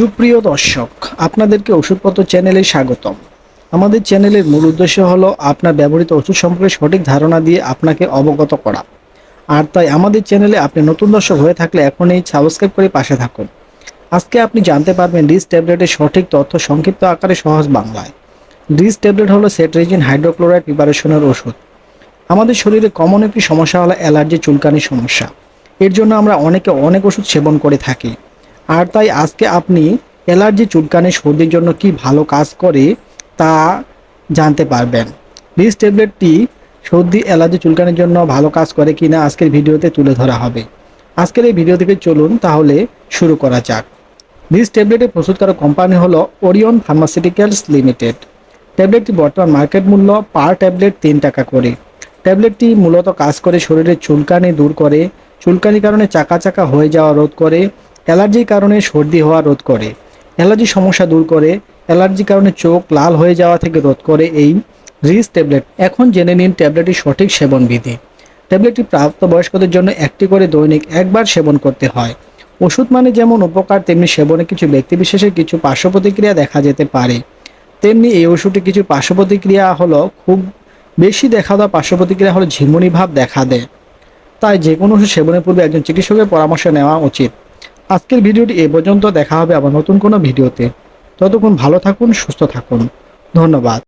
সুপ্রিয় দর্শক, আপনাদেরকে ওষুধপত্র চ্যানেলে স্বাগতম। আমাদের চ্যানেলের মূল উদ্দেশ্য হলো আপনার ব্যবহৃত ওষুধ সম্পর্কে সঠিক ধারণা দিয়ে আপনাকে অবগত করা। আর তাই আমাদের চ্যানেলে আপনি নতুন দর্শক হয়ে থাকলে এখনই সাবস্ক্রাইব করে পাশে থাকুন। আজকে আপনি জানতে পারবেন ডিস ট্যাবলেটের সঠিক তথ্য সংক্ষিপ্ত আকারে সহজ বাংলায়। ডিস ট্যাবলেট হলো সেট্রেজিন হাইড্রোক্লোরাইড প্রিপারেশনের ওষুধ। আমাদের শরীরে কমন একটি সমস্যা হলো অ্যালার্জি, চুলকানির সমস্যা। এর জন্য আমরা অনেকে অনেক ওষুধ সেবন করে থাকি। আর তাই আজকে আপনি অ্যালার্জি চুলকানি, সর্দির জন্য কি ভালো কাজ করে তা জানতে পারবেন। ডিস ট্যাবলেটটি সর্দি, অ্যালার্জি চুলকানির জন্য ভালো কাজ করে কি না আজকের ভিডিওতে তুলে ধরা হবে। আজকের এই ভিডিও থেকে চলুন তাহলে শুরু করা যাক। ডিস ট্যাবলেটের প্রস্তুতকারক কোম্পানি হলো ওরিয়ন ফার্মাসিউটিক্যালস লিমিটেড। ট্যাবলেটটি বর্তমান মার্কেট মূল্য পার ট্যাবলেট তিন টাকা করে। ট্যাবলেটটি মূলত কাজ করে শরীরের চুলকানি দূর করে, চুলকানির কারণে চাকা চাকা হয়ে যাওয়া রোধ করে অ্যালার্জির কারণে সর্দি হওয়া রোধ করে। অ্যালার্জির সমস্যা দূর করে। অ্যালার্জির কারণে চোখ লাল হয়ে যাওয়া থেকে রোধ করে এই রিস ট্যাবলেট। এখন জেনে নিন ট্যাবলেটটির সঠিক সেবন বিধি ট্যাবলেটটি প্রাপ্তবয়স্কদের জন্য একটি করে দৈনিক একবার সেবন করতে হয়। ওষুধ মানে যেমন উপকার, তেমনি সেবনে কিছু ব্যক্তিবিশেষের কিছু পার্শ্ব প্রতিক্রিয়া দেখা যেতে পারে। তেমনি এই ওষুধটি কিছু পার্শ্ব প্রতিক্রিয়া হলো খুব বেশি দেখা দেওয়া পার্শ্ব প্রতিক্রিয়া হলো ঝিমুনি ভাব দেখা দেয়। তাই যে কোনো ওষুধ সেবনের পূর্বে একজন চিকিৎসকের পরামর্শ নেওয়া উচিত। আজকের ভিডিওটি এ পর্যন্ত দেখা হবে আবার নতুন কোনো ভিডিওতে। ততক্ষণ ভালো থাকুন, সুস্থ থাকুন। ধন্যবাদ।